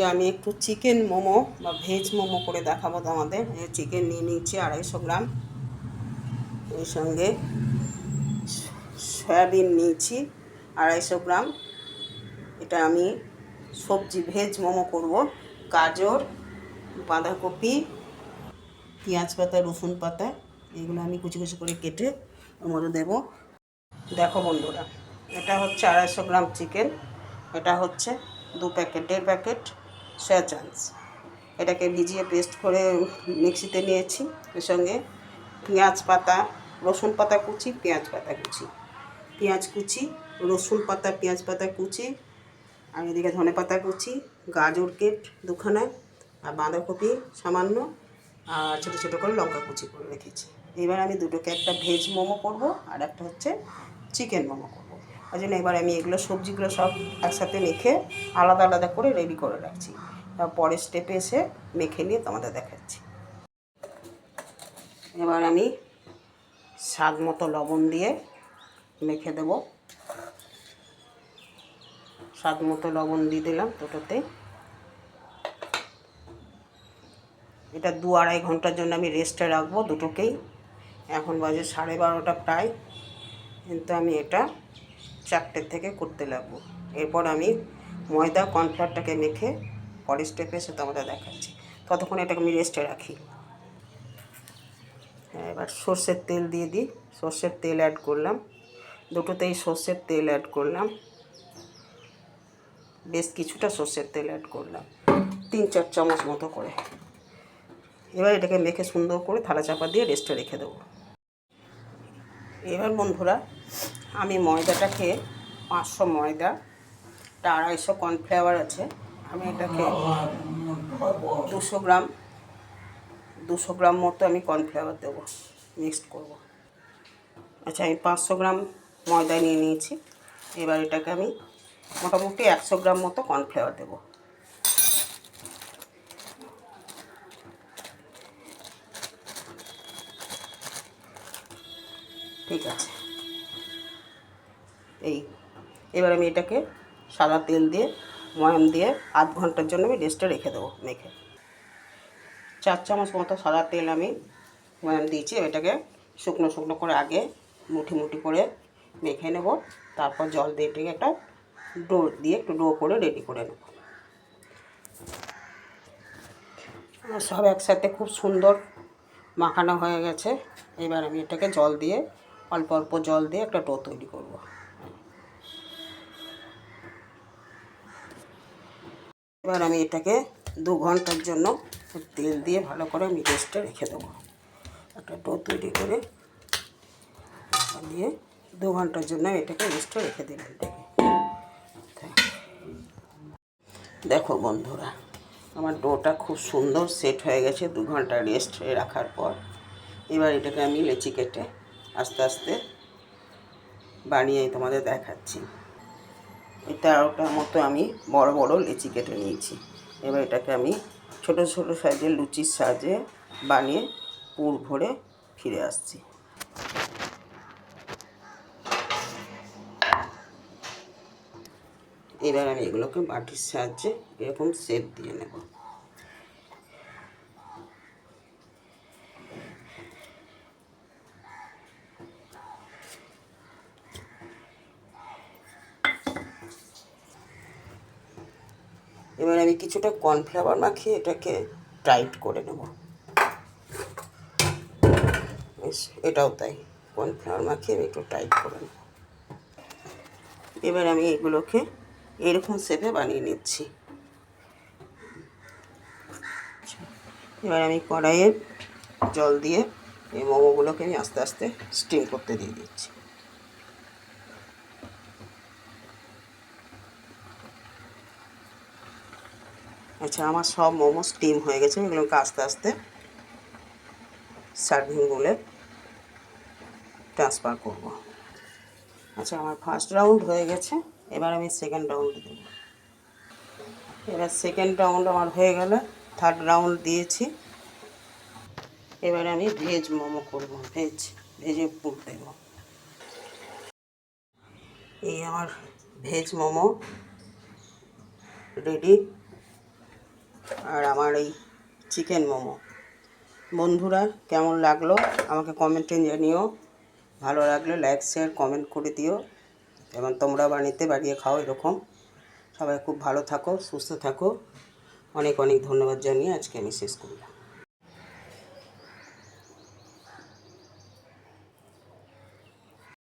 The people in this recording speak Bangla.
আজকে আমি একটু চিকেন মোমো বা ভেজ মোমো করে দেখাবো তোমাদের। চিকেন নিয়ে নিচ্ছি আড়াইশো গ্রাম। এর সঙ্গে সয়াবিন নিয়েছি আড়াইশো গ্রাম। এটা আমি সবজি ভেজ মোমো করব। গাজর, বাঁধাকপি, পেঁয়াজ পাতা, রসুন পাতা, এগুলো আমি কুচি কুচি করে কেটে মধ্যে দেবো। দেখো বন্ধুরা, এটা হচ্ছে আড়াইশো গ্রাম চিকেন। এটা হচ্ছে দু প্যাকেট, দেড় প্যাকেট সয়া চান্স এটাকে ভিজিয়ে পেস্ট করে মিক্সিতে নিয়েছি, এর সঙ্গে পেঁয়াজ পাতা, রসুন পাতা কুচি, পেঁয়াজ পাতা কুচি। পেঁয়াজ কুচি, রসুন পাতা, পেঁয়াজ পাতা কুচি, আর এদিকে ধনে পাতা কুচি, গাজর কেট দুখানা, আর বাঁধাকপি সামান্য, আর ছোটো ছোটো করে লঙ্কা কুচি করে রেখেছি। এবার আমি দুটোকে একটা ভেজ মোমো করব, আর একটা হচ্ছে চিকেন মোমো করব। ওই জন্য এবার আমি এগুলো সবজিগুলো সব একসাথে মেখে আলাদা আলাদা করে রেডি করে রাখছি। পরের স্টেপে এসে মেখে নিয়ে তোমাদের দেখাচ্ছি। এবার আমি স্বাদ মতো লবণ দিয়ে মেখে দেবো। স্বাদ মতো লবণ দিয়ে দিলাম দুটোতে। এটা দু আড়াই ঘণ্টার জন্য আমি রেস্টে রাখব দুটোকেই। এখন বাজে সাড়ে বারোটা প্রায়। কিন্তু আমি এটা চারটের থেকে করতে লাগবো। এরপর আমি ময়দা কর্নফ্লাওয়ারটাকে মেখে পরের স্টেপে সে তোমাদের দেখাচ্ছি। ততক্ষণ এটাকে আমি রেস্টে রাখি। হ্যাঁ, এবার সর্ষের তেল দিয়ে দিই। সর্ষের তেল অ্যাড করলাম। দুটোতেই সর্ষের তেল অ্যাড করলাম। বেশ কিছুটা সর্ষের তেল অ্যাড করলাম। তিন চার চামচ মতো করে। এবার এটাকে মেখে সুন্দর করে থালা চাপা দিয়ে রেস্টে রেখে দেবো। এবার বন্ধুরা আমি ময়দাটাকে পাঁচশো ময়দা একটা আড়াইশো কর্নফ্লাওয়ার আছে। আমি এটাকে দুশো গ্রাম দুশো গ্রাম মতো আমি কর্নফ্লাওয়ার দেবো, মিক্সড করব। আচ্ছা আমি পাঁচশো গ্রাম ময়দা নিয়ে নিয়েছি। এবার এটাকে আমি মোটামুটি একশো গ্রাম মতো কর্নফ্লাওয়ার দেবো। ঠিক আছে। এই, এবার আমি এটাকে সাদা তেল দিয়ে, ময়াম দিয়ে আধ ঘণ্টার জন্য আমি রেস্টে রেখে দেবো মেখে। চার চামচ মতো সাদা তেল আমি ময়াম দিয়েছি এটাকে শুকনো শুকনো করে আগে মুঠি মুঠি করে মেখে নেব। তারপর জল দিয়ে এটাকে একটা ডো দিয়ে একটু ডো করে রেডি করে নেব। সব একসাথে খুব সুন্দর মাখানো হয়ে গেছে। এবার আমি এটাকে জল দিয়ে, অল্প অল্প জল দিয়ে একটা ডো তৈরি করব। এবার আমি এটাকে দু ঘণ্টার জন্য তেল দিয়ে ভালো করে আমি রেস্টে রেখে দেবো। একটা ডো তৈরি করে দিয়ে দু ঘণ্টার জন্য এটাকে রেস্টে রেখে দিলাম দেখো বন্ধুরা, আমার ডোটা খুব সুন্দর সেট হয়ে গেছে দু ঘণ্টা রেস্ট রাখার পর। এবার এটাকে আমি লেচি কেটে আস্তে আস্তে বানিয়ে তোমাদের দেখাচ্ছি। এই তেরোটার মতো আমি বড় বড় লেচি কেটে নিয়েছি। এবার এটাকে আমি ছোট ছোট সাইজের লুচির সাহায্যে বানিয়ে পুর ভরে ফিরে আসছি। এবার আমি এগুলোকে বাটির সাহায্যে এরকম শেপ দিয়ে নেব। এবার আমি কিছুটা কর্নফ্লাওয়ার মাখিয়ে এটাকে টাইট করে নেব। এটাও তাই, কর্নফ্লাওয়ার মাখিয়ে আমি একটু টাইট করে নেব। এবার আমি এগুলোকে এরকম শেপে বানিয়ে নিচ্ছি। এবার আমি কড়াইয়ে জল দিয়ে এই মোমোগুলোকে আমি আস্তে আস্তে স্টিম করতে দিয়ে দিচ্ছি। আচ্ছা আমার সব মোমো স্টিম হয়ে গেছে, এগুলোকে আস্তে আস্তে সার্ভিং বলে ট্রান্সফার করব। আচ্ছা আমার ফার্স্ট রাউন্ড হয়ে গেছে, এবার আমি সেকেন্ড রাউন্ড দেব। এবার সেকেন্ড রাউন্ড আমার হয়ে গেলে থার্ড রাউন্ড দিয়েছি। এবার আমি ভেজ মোমো করব ভেজ ভেজে পুর দেব। এই আমার ভেজ মোমো রেডি আর আমার এই চিকেন মোমো। বন্ধুরা, কেমন লাগল? আমাকে কমেন্টে জানিও। ভালো লাগলে লাইক, শেয়ার, কমেন্ট করে দিও। এবং তোমরা বাড়িতে বাড়িয়ে খাও এরকম। সবাই খুব ভালো থাকো, সুস্থ থাকো। অনেক অনেক ধন্যবাদ জানিয়ে আজকে আমি শেষ করলাম।